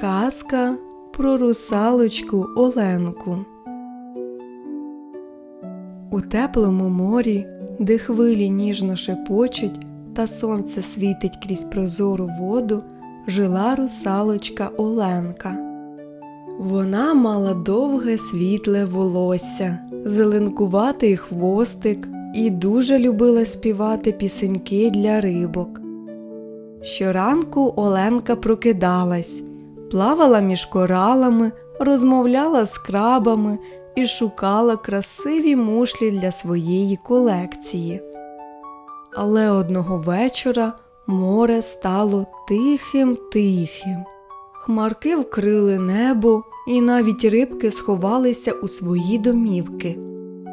Казка про русалочку Оленку. У теплому морі, де хвилі ніжно шепочуть та сонце світить крізь прозору воду, жила русалочка Оленка. Вона мала довге світле волосся, зеленкуватий хвостик і дуже любила співати пісеньки для рибок. Щоранку Оленка прокидалась, плавала між коралами, розмовляла з крабами і шукала красиві мушлі для своєї колекції. Але одного вечора море стало тихим тихим. Хмарки вкрили небо, і навіть рибки сховалися у свої домівки.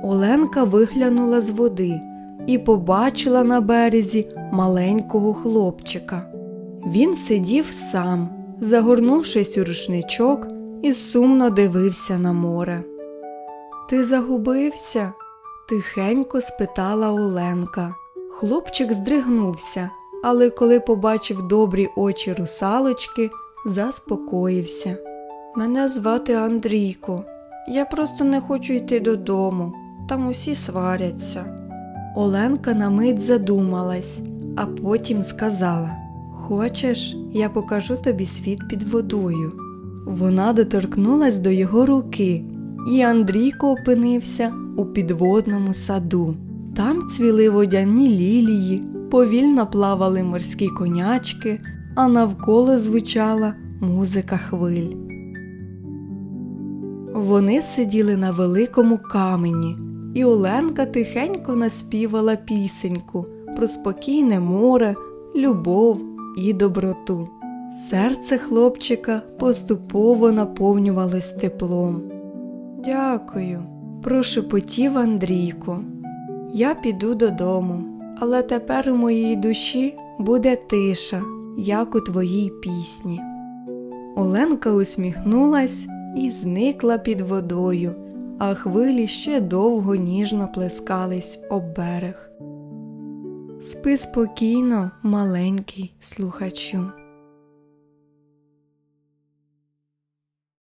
Оленка виглянула з води і побачила на березі маленького хлопчика. Він сидів сам, загорнувшись у рушничок, і сумно дивився на море. Ти загубився? тихенько спитала Оленка. Хлопчик здригнувся, але коли побачив добрі очі русалочки, заспокоївся. Мене звати Андрійко. Я просто не хочу йти додому. Там усі сваряться. Оленка на мить задумалась, а потім сказала: Хочеш, я покажу тобі світ під водою. Вона доторкнулась до його руки, і Андрійко опинився у підводному саду. Там цвіли водяні лілії, повільно плавали морські конячки, а навколо звучала музика хвиль. Вони сиділи на великому камені, і Оленка тихенько наспівала пісеньку про спокійне море, любов і доброту. Серце хлопчика поступово наповнювалось теплом. Дякую, прошепотів Андрійко. Я піду додому, але тепер у моїй душі буде тиша, як у твоїй пісні. Оленка усміхнулась і зникла під водою, а хвилі ще довго ніжно плескались об берег. Спи спокійно, маленький слухачу.